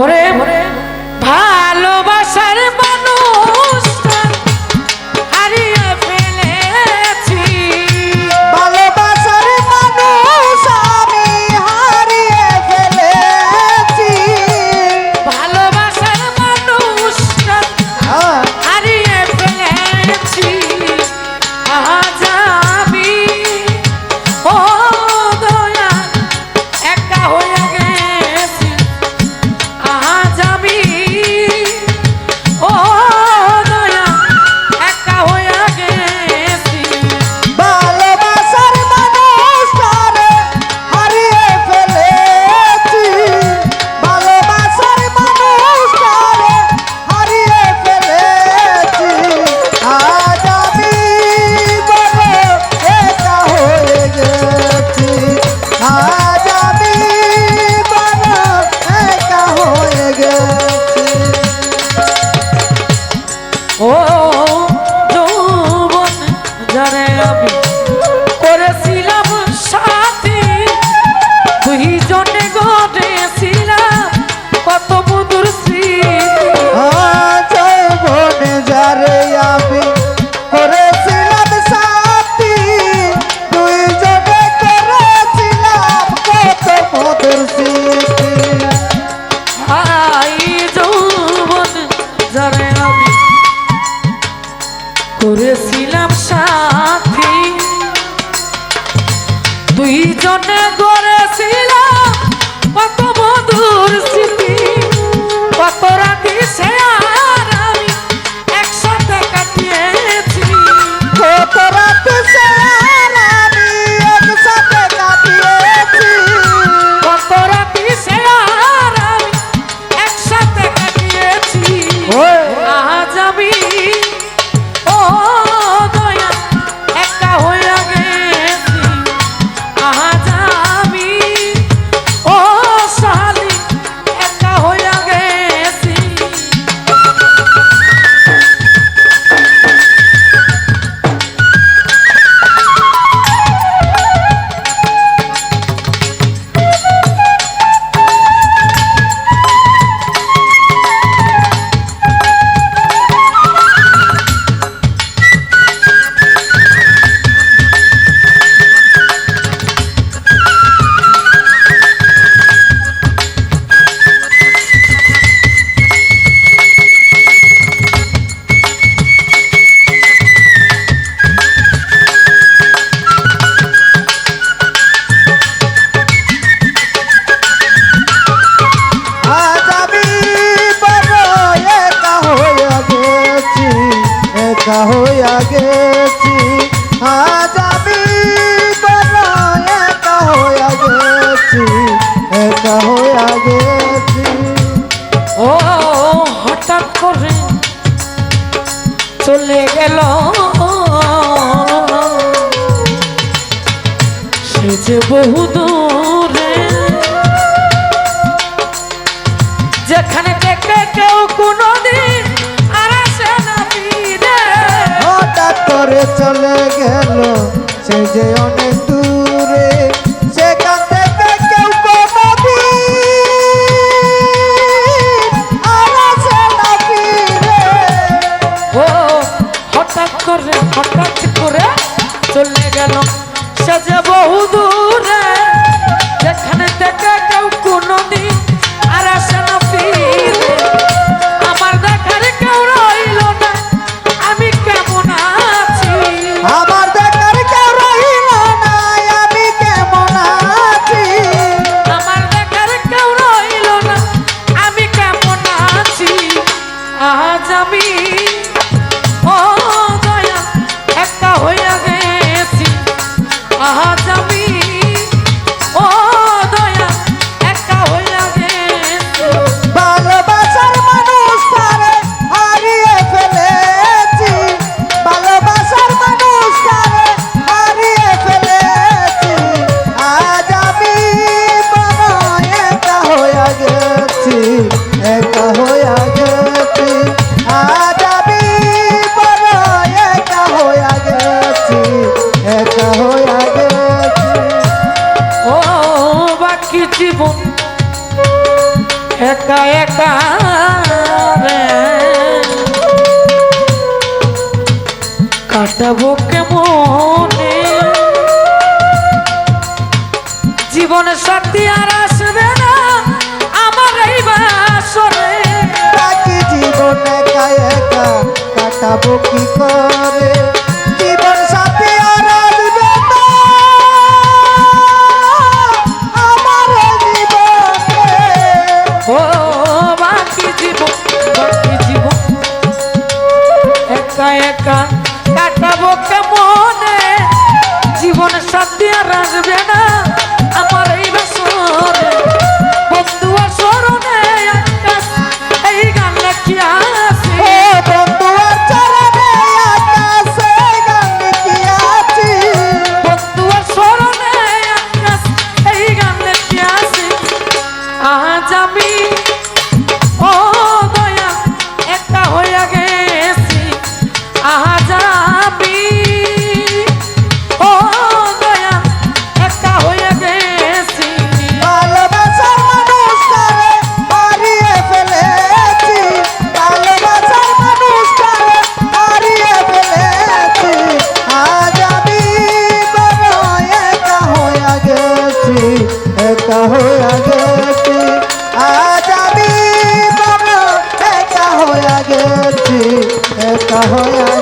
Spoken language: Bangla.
ওরে দুই জনে গড়েছিলাম। কত মধুর স্মৃতি কত রাতি সে একা হইয়া গেছি। আজ আমি একা হইয়া গেছি, একা হইয়া গেছি। ও, হঠাৎ করে চলে গেল। সে যে বহুদূর জীবন। একা একা রে। কাটাবো কেমনে? জীবনে সত্যি আর আসবে না আমার এই বাসরে। বাকি জীবন একা একা কাটাবো কি করে? never হইয়া গেছি আজ আমি বাবা একা হইয়া